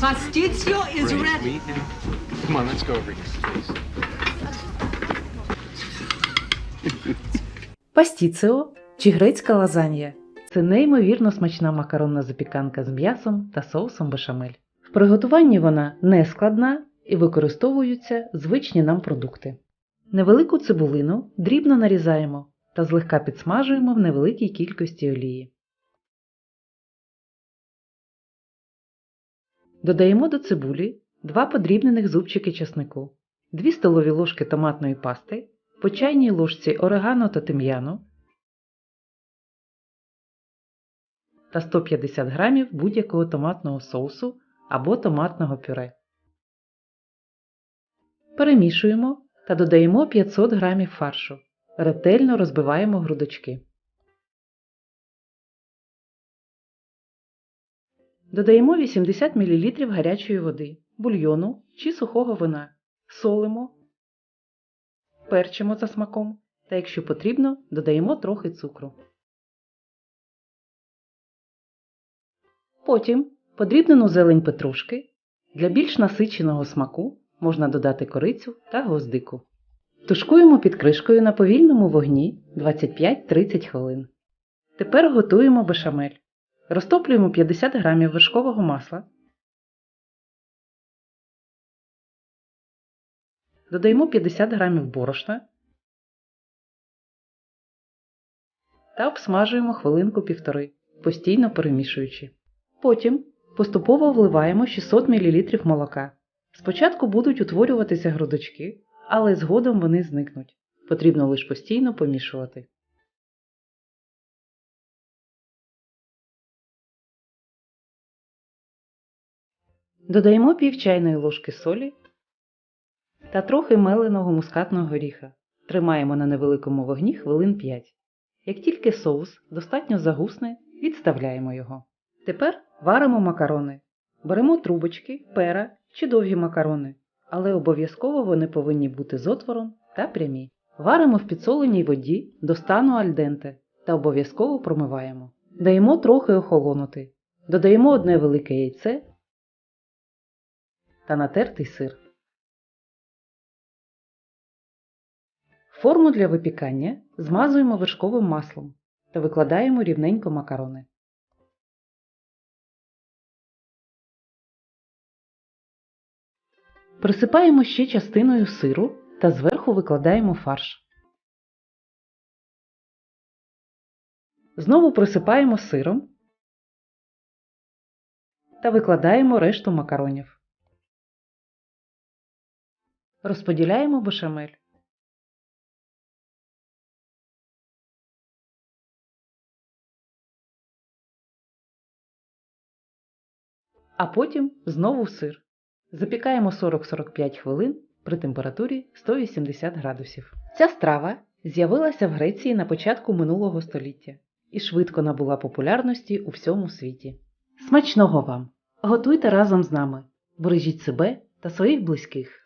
Pastizio is Great ready. Come on, let's go over here, please. Пастіціо чи грецька лазанья це неймовірно смачна макаронна запіканка з м'ясом та соусом бешамель. В приготуванні вона не складна і використовуються звичні нам продукти. Невелику цибулину дрібно нарізаємо та злегка підсмажуємо в невеликій кількості олії. Додаємо до цибулі 2 подрібнених зубчики чеснику, 2 столові ложки томатної пасти, по чайній ложці орегано та тим'яну та 150 грамів будь-якого томатного соусу або томатного пюре. Перемішуємо та додаємо 500 грамів фаршу. Ретельно розбиваємо грудочки. Додаємо 80 мл гарячої води, бульйону чи сухого вина. Солимо, перчимо за смаком та, якщо потрібно, додаємо трохи цукру. Потім подрібнену зелень петрушки. Для більш насиченого смаку можна додати корицю та гвоздику. Тушкуємо під кришкою на повільному вогні 25-30 хвилин. Тепер готуємо бешамель. Розтоплюємо 50 г вершкового масла. Додаємо 50 г борошна та обсмажуємо хвилинку півтори, постійно перемішуючи. Потім поступово вливаємо 600 мл молока. Спочатку будуть утворюватися грудочки, але згодом вони зникнуть. Потрібно лише постійно помішувати. Додаємо пів чайної ложки солі та трохи меленого мускатного горіха. Тримаємо на невеликому вогні хвилин 5. Як тільки соус достатньо загусне, відставляємо його. Тепер варимо макарони. Беремо трубочки, пера чи довгі макарони, але обов'язково вони повинні бути з отвором та прямі. Варимо в підсоленій воді до стану альденте та обов'язково промиваємо. Даємо трохи охолонути. Додаємо одне велике яйце та натертий сир. Форму для випікання змазуємо вершковим маслом та викладаємо рівненько макарони. Присипаємо ще частиною сиру та зверху викладаємо фарш. Знову присипаємо сиром та викладаємо решту макаронів. Розподіляємо бешамель. А потім знову сир. Запікаємо 40-45 хвилин при температурі 180 градусів. Ця страва з'явилася в Греції на початку минулого століття і швидко набула популярності у всьому світі. Смачного вам! Готуйте разом з нами, бережіть себе та своїх близьких.